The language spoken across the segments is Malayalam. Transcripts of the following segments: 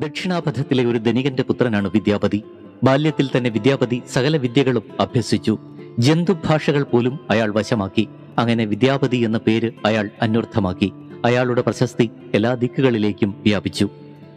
ദക്ഷിണാപഥത്തിലെ ഒരു ധനികന്റെ പുത്രനാണ് വിദ്യാപതി. ബാല്യത്തിൽ തന്നെ വിദ്യാപതി സകല വിദ്യകളും അഭ്യസിച്ചു. ജന്തുഭാഷകൾ പോലും അയാൾ വശമാക്കി. അങ്ങനെ വിദ്യാപതി എന്ന പേര് അയാൾ അന്വർത്ഥമാക്കി. അയാളുടെ പ്രശസ്തി എല്ലാ ദിക്കുകളിലേക്കും വ്യാപിച്ചു.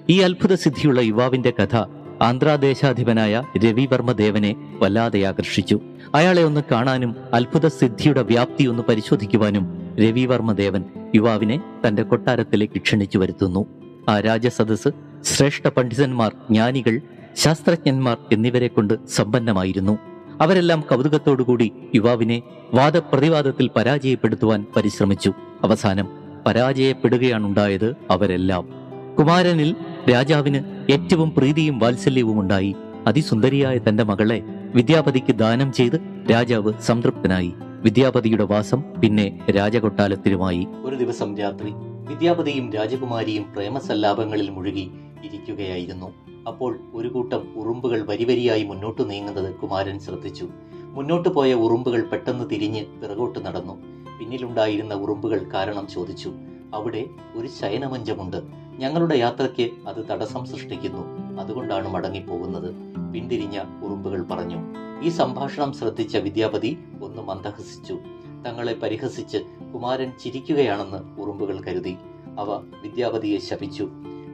ഈ അത്ഭുത സിദ്ധിയുള്ള യുവാവിന്റെ കഥ ആന്ധ്രാദേശാധിപനായ രവിവർമ്മദേവനെ വല്ലാതെ ആകർഷിച്ചു. അയാളെ ഒന്ന് കാണാനും അത്ഭുത സിദ്ധിയുടെ വ്യാപ്തി ഒന്ന് പരിശോധിക്കുവാനും രവിവർമ്മദേവൻ യുവാവിനെ തന്റെ കൊട്ടാരത്തിലേക്ക് ക്ഷണിച്ചു വരുത്തുന്നു. ആ രാജസദസ് ശ്രേഷ്ഠ പണ്ഡിതന്മാർ ജ്ഞാനികൾ ശാസ്ത്രജ്ഞന്മാർ എന്നിവരെ കൊണ്ട് സമ്പന്നമായിരുന്നു. അവരെല്ലാം കൗതുകത്തോടുകൂടി യുവാവിനെ വാദപ്രതിവാദത്തിൽ പരാജയപ്പെടുത്തുവാൻ പരിശ്രമിച്ചു. അവസാനം പരാജയപ്പെടുകയാണുണ്ടായത് അവരെല്ലാം. കുമാരനിൽ രാജാവിന് ഏറ്റവും പ്രീതിയും വാത്സല്യവും ഉണ്ടായി. അതിസുന്ദരിയായ തന്റെ മകളെ വിദ്യാപതിക്ക് ദാനം ചെയ്ത് രാജാവ് സംതൃപ്തനായി. വിദ്യാപതിയുടെ വാസം പിന്നെ രാജകൊട്ടാലത്തിലുമായി ഒരു ദിവസം രാത്രി വിദ്യാപതിയും രാജകുമാരിയും പ്രേമസല്ലാപങ്ങളിൽ മുഴുകി. ഇരിക്കുകയായിരുന്നു. അപ്പോൾ ഒരു കൂട്ടം ഉറുമ്പുകൾ വരിവരിയായി മുന്നോട്ട് നീങ്ങുന്നത് കുമാരൻ ശ്രദ്ധിച്ചു. മുന്നോട്ട് പോയ ഉറുമ്പുകൾ പെട്ടെന്ന് തിരിഞ്ഞ് പിറകോട്ട് നടന്നു. പിന്നിലുണ്ടായിരുന്ന ഉറുമ്പുകൾ കാരണം ചോദിച്ചു അവിടെ ഒരു ശയനമഞ്ചമുണ്ട്. ഞങ്ങളുടെ യാത്രയ്ക്ക് അത് തടസ്സം സൃഷ്ടിക്കുന്നു. അതുകൊണ്ടാണ് മടങ്ങിപ്പോകുന്നത്. പിന്തിരിഞ്ഞ ഉറുമ്പുകൾ പറഞ്ഞു ഈ സംഭാഷണം ശ്രദ്ധിച്ച വിദ്യാപതി ഒന്ന് മന്ദഹസിച്ചു. തങ്ങളെ പരിഹസിച്ച് കുമാരൻ ചിരിക്കുകയാണെന്ന് ഉറുമ്പുകൾ കരുതി അവ വിദ്യാപതിയെ ശപിച്ചു.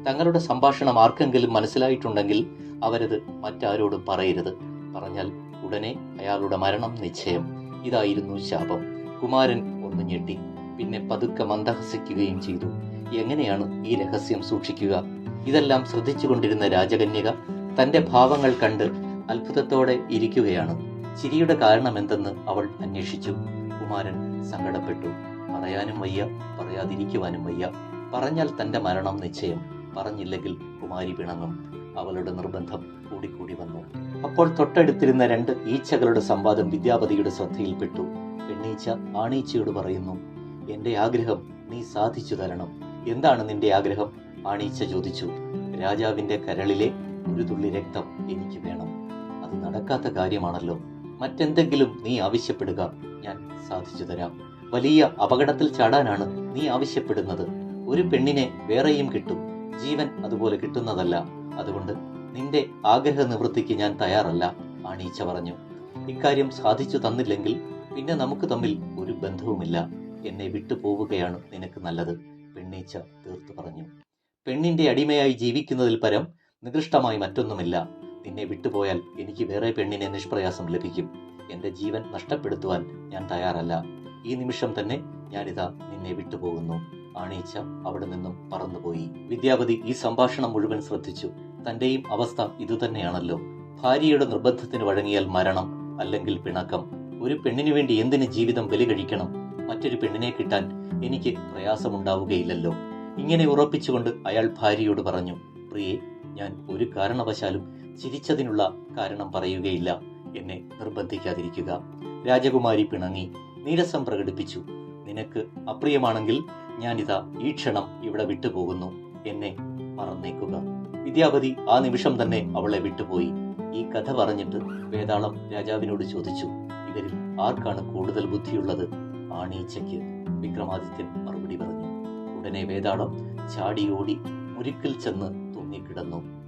തങ്ങളുടെ സംഭാഷണം ആർക്കെങ്കിലും മനസ്സിലായിട്ടുണ്ടെങ്കിൽ അവരത് മറ്റാരോടും പറയരുത്. പറഞ്ഞാൽ ഉടനെ അയാളുടെ മരണം നിശ്ചയം. ഇതായിരുന്നു ശാപം. കുമാരൻ ഒന്ന് ഞെട്ടി. പിന്നെ പതുക്കെ മന്ദഹസിക്കുകയും ചെയ്തു. എങ്ങനെയാണ് ഈ രഹസ്യം സൂക്ഷിക്കുക? ഇതെല്ലാം ശ്രദ്ധിച്ചുകൊണ്ടിരുന്ന രാജകന്യക തന്റെ ഭാവങ്ങൾ കണ്ട് അത്ഭുതത്തോടെ ഇരിക്കുകയാണ്. ചിരിയുടെ കാരണം എന്തെന്ന് അവൾ അന്വേഷിച്ചു. കുമാരൻ സങ്കടപ്പെട്ടു. പറയാനും വയ്യ പറയാതിരിക്കുവാനും വയ്യ. പറഞ്ഞാൽ തന്റെ മരണം നിശ്ചയം. പറഞ്ഞില്ലെങ്കിൽ കുമാരി പിണങ്ങും. അവളുടെ നിർബന്ധം കൂടിക്കൂടി വന്നു. അപ്പോൾ തൊട്ടടുത്തിരുന്ന രണ്ട് ഈച്ചകളുടെ സംവാദം വിദ്യാപതിയുടെ ശ്രദ്ധയിൽപ്പെട്ടു. പെണ്ണീച്ച ആണീച്ചയോട് പറയുന്നു എന്റെ ആഗ്രഹം നീ സാധിച്ചു തരണം. എന്താണ് നിന്റെ ആഗ്രഹം? ആണീച്ച ചോദിച്ചു രാജാവിന്റെ കരളിലെ ഒരു തുള്ളി രക്തം എനിക്ക് വേണം. അത് നടക്കാത്ത കാര്യമാണല്ലോ. മറ്റെന്തെങ്കിലും നീ ആവശ്യപ്പെടുക ഞാൻ സാധിച്ചു തരാം. വലിയ അപകടത്തിൽ ചാടാനാണ് നീ ആവശ്യപ്പെടുന്നത്. ഒരു പെണ്ണിനെ വേറെയും കിട്ടും. ജീവൻ അതുപോലെ കിട്ടുന്നതല്ല. അതുകൊണ്ട് നിന്റെ ആഗ്രഹ നിവൃത്തിക്ക് ഞാൻ തയ്യാറല്ല ആണീച്ച പറഞ്ഞു. ഇക്കാര്യം സാധിച്ചു തന്നില്ലെങ്കിൽ പിന്നെ നമുക്ക് തമ്മിൽ ഒരു ബന്ധവുമില്ല. എന്നെ വിട്ടു പോവുകയാണ് നിനക്ക് നല്ലത് പെണ്ണീച്ച തീർത്തു പറഞ്ഞു. പെണ്ണിന്റെ അടിമയായി ജീവിക്കുന്നതിൽ പരം നികൃഷ്ടമായി മറ്റൊന്നുമില്ല. നിന്നെ വിട്ടുപോയാൽ എനിക്ക് വേറെ പെണ്ണിനെ നിഷ്പ്രയാസം ലഭിക്കും. എന്റെ ജീവൻ നഷ്ടപ്പെടുത്തുവാൻ ഞാൻ തയ്യാറല്ല. ഈ നിമിഷം തന്നെ ഞാനിതാ നിന്നെ വിട്ടുപോകുന്നു ആണീച്ച അവിടെ നിന്നും പറന്നുപോയി. വിദ്യാപതി ഈ സംഭാഷണം മുഴുവൻ ശ്രദ്ധിച്ചു. തന്റെയും അവസ്ഥ ഇതുതന്നെയാണല്ലോ ഭാര്യയുടെ നിർബന്ധത്തിന് വഴങ്ങിയാൽ മരണം അല്ലെങ്കിൽ പിണക്കം. ഒരു പെണ്ണിനു വേണ്ടി എന്തിന് ജീവിതം ബലി കഴിക്കണം? മറ്റൊരു പെണ്ണിനെ കിട്ടാൻ എനിക്ക് പ്രയാസമുണ്ടാവുകയില്ലല്ലോ. ഇങ്ങനെ ഉറപ്പിച്ചുകൊണ്ട് അയാൾ ഭാര്യയോട് പറഞ്ഞു പ്രിയെ ഞാൻ ഒരു കാരണവശാലും ചിരിച്ചതിനുള്ള കാരണം പറയുകയില്ല. എന്നെ നിർബന്ധിക്കാതിരിക്കുക. രാജകുമാരി പിണങ്ങി നീരസം പ്രകടിപ്പിച്ചു. നിനക്ക് അപ്രിയമാണെങ്കിൽ ഞാനിതാ ഈ ക്ഷണം ഇവിടെ വിട്ടുപോകുന്നു എന്നെ മറന്നേക്കുക. വിദ്യാപതി ആ നിമിഷം തന്നെ അവളെ വിട്ടുപോയി. ഈ കഥ പറഞ്ഞിട്ട് വേതാളം രാജാവിനോട് ചോദിച്ചു ഇവരിൽ ആർക്കാണ് കൂടുതൽ ബുദ്ധിയുള്ളത്? ആണീച്ചയ്ക്ക് വിക്രമാദിത്യൻ മറുപടി പറഞ്ഞു. ഉടനെ വേതാളം ചാടിയോടി മുരുക്കിൽ ചെന്ന് തൂങ്ങിക്കിടന്നു.